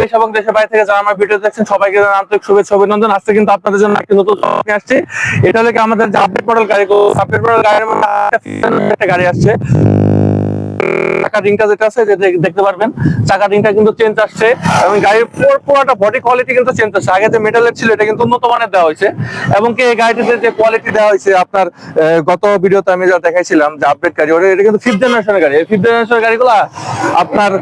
দেশ এবং দেশের বাইরে থেকে যারা আমার ভিডিও দেখছেন, সবাইকে আন্তরিক শুভেচ্ছা, অভিনন্দন। আজকে কিন্তু আপনাদের জন্য একটি নতুন আসছে। এটা হলো আমাদের যে আপডেট মডেল গাড়ি আপডেট মডেল গাড়ির মধ্যে একটা গাড়ি আসছে। চাকা রিংটা যেটা আছে দেখতে পারবেন, চাকা রিংটা কিন্তু চেঞ্জ আসছে এবং গাড়ির পুরো- পুরোটা বডি কোয়ালিটি কিন্তু চেঞ্জ আসছে আগে যে মেটালের ছিল, এটা কিন্তু উন্নত মানের দেওয়া হয়েছে। এবং কি এই গাড়িটিতে যে কোয়ালিটি দেওয়া হয়েছে, আপনার গত ভিডিওতে আমি যা দেখাইছিলাম, যে আপডেট গাড়ি ওটা এটা কিন্তু ফিফথ জেনারেশনের গাড়ি। ফিফথ জেনারেশনের গাড়িগুলো আপনার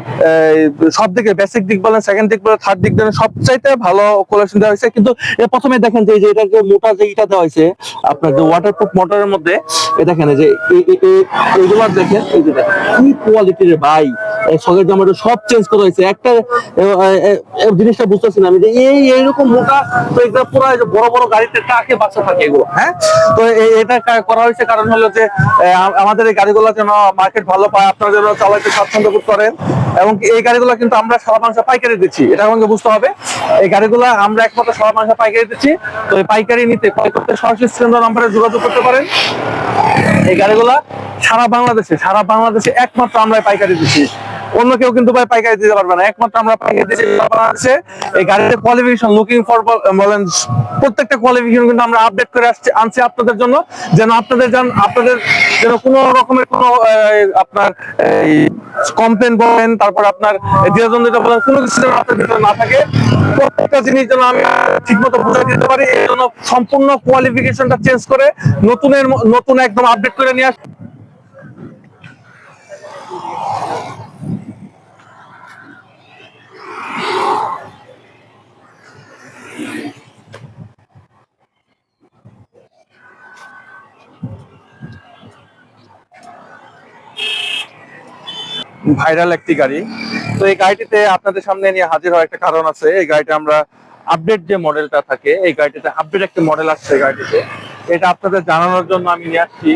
সব দিকে বেসিক দিক বলেন সেকেন্ড দিক বলেন থার্ড দিক বলেন, সবচাইতে ভালো কোলেকশন দেওয়া হয়েছে। কিন্তু প্রথমে দেখেন যে, এই যে মোটা যে ইটা দেওয়া হয়েছে, আপনার যে ওয়াটারপ্রুফ মোটরের মধ্যে দেখেন এই যে এই- এই- এই- এইগুলো দেখেন, এই যে দেখেন, কি কোয়ালিটির ভাই সকেট জামাটা সব চেঞ্জ করা হয়েছে। একটা জিনিসটা বুঝতেছি না আমি যে এই, এইরকম মোটা তো এটা পুরো বড় বড় গাড়িতে কাকে বাসা থাকে এগুলো হ্যাঁ? তো এটা করা হয়েছে কারণ হলো যে আমাদের এই গাড়িগুলো যেন মার্কেট ভালো পায়, আপনারা যেন চালাইতে স্বাচ্ছন্দ্য বোধ করেন, এবং এই গাড়িগুলো কিন্তু আমরা সারা মাংস পাইকারি দিচ্ছি, এটা আমাকে বুঝতে হবে। এই গাড়িগুলো আমরা একমাত্র সারা মাংস পাইকারি দিচ্ছি, তো এই পাইকারি নিতে ক্রয় করতে সরাসরি স্ক্রিন নাম্বারে যোগাযোগ করতে পারেন। এই গাড়িগুলা সারা বাংলাদেশে সারা বাংলাদেশে একমাত্র আমরা পাইকারি দিচ্ছি। অন্য কেউ কিন্তু ভাই পাইকারি দিতে পারবে না। একমাত্র আমরা পাইকারি দিচ্ছি বাংলাদেশে। এই গাড়িতে কোয়ালিফিকেশন লুকিং ফর বলেন, প্রত্যেকটা কোয়ালিফিকেশন কিন্তু আমরা আপডেট করে আসছি, আনছি আপনাদের জন্য। যেন আপনাদের যেন আপনাদের যেন কোনো রকমের কোনো আপনার কমপ্লেন বলেন, তারপর আপনার দ্বিধাদ্বন্দ্ব যেটা বলেন, কোনো কিছু যেন আপনার ভিতরে না থাকে। প্রত্যেকটা জিনিস যেন আমি ঠিক মতো বুঝাই দিতে পারি। এই জন্য সম্পূর্ণ কোয়ালিফিকেশনটা চেঞ্জ করে নতুনের নতুন একদম আপডেট করে নিয়ে আস ভাইরাল একটি গাড়ি। তো এই গাড়িটিতে আপনাদের সামনে নিয়ে হাজির হওয়ার একটা কারণ আছে। এই গাড়িটা আমরা আপডেট যে মডেলটা থাকে, এই গাড়িটিতে আপডেট একটা মডেল আসছে গাড়িটিতে। এটা আপনাদের জানানোর জন্য আমি নিয়ে আসছি।